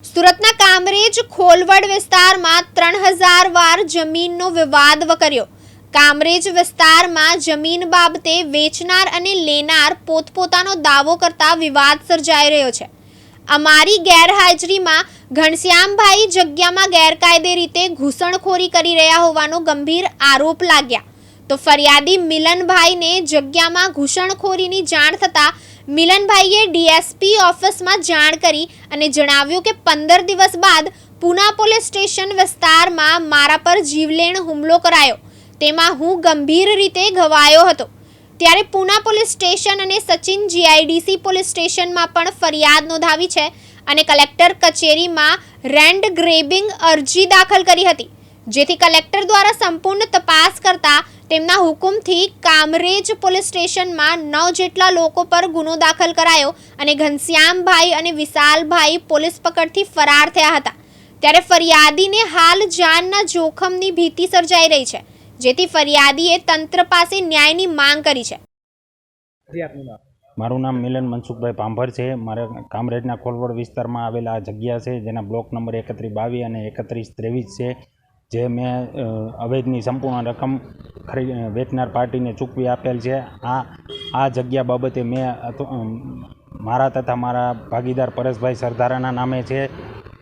સુરતના કામરેજ ખોલવડ વિસ્તારમાં ત્રણ હજાર વાર જમીનનો વિવાદ વકર્યો. કામરેજ વિસ્તારમાં જમીન બાબતે વેચનાર અને લેનાર પોતપોતાનો દાવો કરતા વિવાદ સર્જાઈ રહ્યો છે. અમારી ગેરહાજરીમાં ઘનશ્યામભાઈ જગ્યામાં ગેરકાયદે રીતે ઘૂસણખોરી કરી રહ્યા હોવાનો ગંભીર આરોપ લાગ્યા. તો ફરિયાદી મિલનભાઈને જગ્યામાં ઘૂસણખોરીની જાણ થતાં મિલનભાઈએ ડીએસપી ઓફિસમાં જાણ કરી અને જણાવ્યું કે પંદર દિવસ બાદ પુના પોલીસ સ્ટેશન વિસ્તારમાં મારા પર જીવલેણ હુમલો કરાયો. તેમાં હું ગંભીર રીતે ઘવાયો હતો. ત્યારે પુના પોલીસ સ્ટેશન અને સચિન જીઆઈડીસી પોલીસ સ્ટેશનમાં પણ ફરિયાદ નોંધાવી છે અને કલેક્ટર કચેરીમાં રેન્ડ ગ્રેબિંગ અરજી દાખલ કરી હતી. જેથી કલેક્ટર દ્વારા સંપૂર્ણ તપાસ કરતા તેમના હુકુમથી કામરેજ પોલીસ સ્ટેશનમાં નવ જેટલા લોકો પર ગુનો દાખલ કરાયો અને ઘનશ્યામભાઈ અને વિશાલભાઈ પોલીસ પકડથી ફરાર થયા હતા. ત્યારે ફરિયાદીને હાલ જાનના જોખમની ભીતિ સર્જાઈ રહી છે જેથી ફરિયાદીએ તંત્ર પાસે ન્યાયની માંગ કરી છે. મારું નામ મિલન મનસુખભાઈ પાંભર છે. મારે કામરેજના ખોલવડ વિસ્તારમાં આવેલા જગ્યા છે જેના બ્લોક નંબર એકત્રીસ બાવીસ અને એકત્રીસ ત્રેવીસ છે. જે મેં અવેજની સંપૂર્ણ રકમ ખરી વેચનાર પાર્ટીને ચૂકવી આપેલ છે. આ આ જગ્યા બાબતે મેં મારા તથા મારા ભાગીદાર પરેશભાઈ સરદારાના નામે છે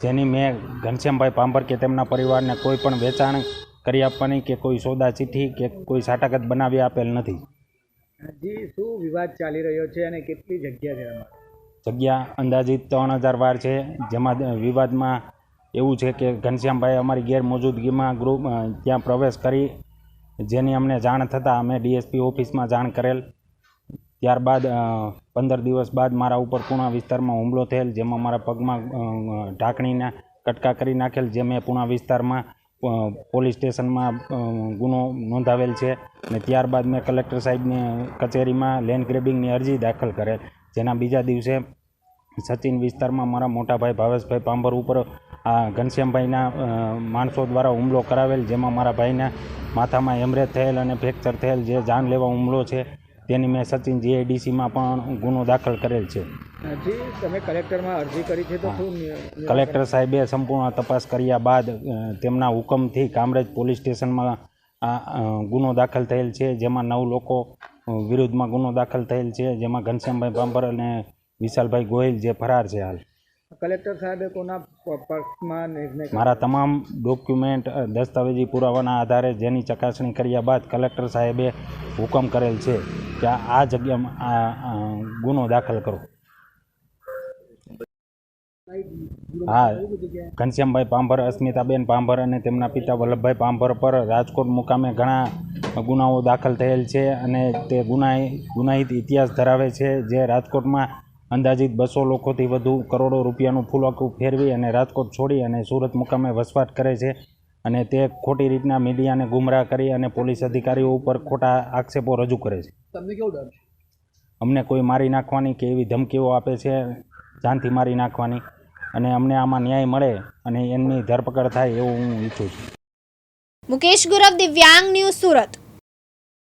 જેની મેં ઘનશ્યામભાઈ પાંભર કે તેમના પરિવારને કોઈ પણ વેચાણ કરી આપવાની કે કોઈ સોદા ચિઠ્ઠી કે કોઈ સાટાકત બનાવી આપેલ નથી. હજી શું વિવાદ ચાલી રહ્યો છે અને કેટલી જગ્યા છે જગ્યા અંદાજિત ત્રણ હજાર વાર છે જેમાં વિવાદમાં એવું છે કે ઘનશ્યામભાઈ અમારી ગેરમોજૂદગીમાં ગ્રુપ ત્યાં પ્રવેશ કરી. જેની અમને જાણ થતાં અમે ડીએસપી ઓફિસમાં જાણ કરેલ. ત્યારબાદ પંદર દિવસ બાદ મારા ઉપર પૂણા વિસ્તારમાં હુમલો થયેલ, જેમાં મારા પગમાં ઢાંકણીના કટકા કરી નાખેલ, જે મેં પૂણા વિસ્તારમાં પોલીસ સ્ટેશનમાં ગુનો નોંધાવેલ છે. અને ત્યારબાદ મેં કલેક્ટર સાહેબની કચેરીમાં લેન્ડ ગ્રેબિંગની અરજી દાખલ કરેલ. જેના બીજા દિવસે સચિન વિસ્તારમાં મારા મોટાભાઈ ભાવેશભાઈ પાંભર ઉપર આ ઘનશ્યામભાઈના માણસો દ્વારા હુમલો કરાવેલ જેમાં મારા ભાઈના માથામાં હેમરેજ થયેલ અને ફ્રેક્ચર થયેલ જે જાન લેવા હુમલો છે તેની મેં સચિન જીઆઈડીસીમાં પણ ગુનો દાખલ કરેલ છે. તમે કલેક્ટરમાં અરજી કરી છે તો કલેક્ટર સાહેબે સંપૂર્ણ તપાસ કર્યા બાદ તેમના હુકમથી કામરેજ પોલીસ સ્ટેશનમાં આ ગુનો દાખલ થયેલ છે જેમાં નવ લોકો વિરુદ્ધમાં ગુનો દાખલ થયેલ છે જેમાં ઘનશ્યામભાઈ પાંભર અને વિશાલભાઈ ગોયલ જે ફરાર છે હાલ. કલેક્ટર સાહેબે કોના પક્ષમાં નિર્ણય મારા તમામ ડોક્યુમેન્ટ દસ્તાવેજી પુરાવાના આધારે જેની ચકાસણી કર્યા બાદ કલેક્ટર સાહેબે હુકમ કરેલ છે કે આ- જગ્યામાં આ ગુનો દાખલ કરો. હા ઘનશ્યામભાઈ પાંભર અસ્મિતાબેન પાંભર અને તેમના પિતા વલ્લભભાઈ પાંભર પર રાજકોટ મુકામે ઘણા ગુનાઓ દાખલ થયેલ છે અને તે ગુનાહી ગુનાહિત ઇતિહાસ ધરાવે છે જે રાજકોટમાં અંદાજિત બસો લોકોથી વધુ કરોડો રૂપિયાનું ફૂલકું ફેરવી અને રાજકોટ છોડી અને સુરત મુકામે વસવાટ કરે છે અને તે ખોટી રીતના મીડિયાને ગુમરાહ કરી અને પોલીસ અધિકારીઓ ઉપર ખોટા આક્ષેપો રજૂ કરે છે. તમને કેવું ડર અમને કોઈ મારી નાખવાની કે એવી ધમકીઓ આપે છે? જાનથી મારી નાખવાની. અને અમને આમાં ન્યાય મળે અને એમની ધરપકડ થાય એવું હું ઈચ્છું છું. મુકેશ ગુરવ દિવ્યાંગ ન્યૂઝ સુરત.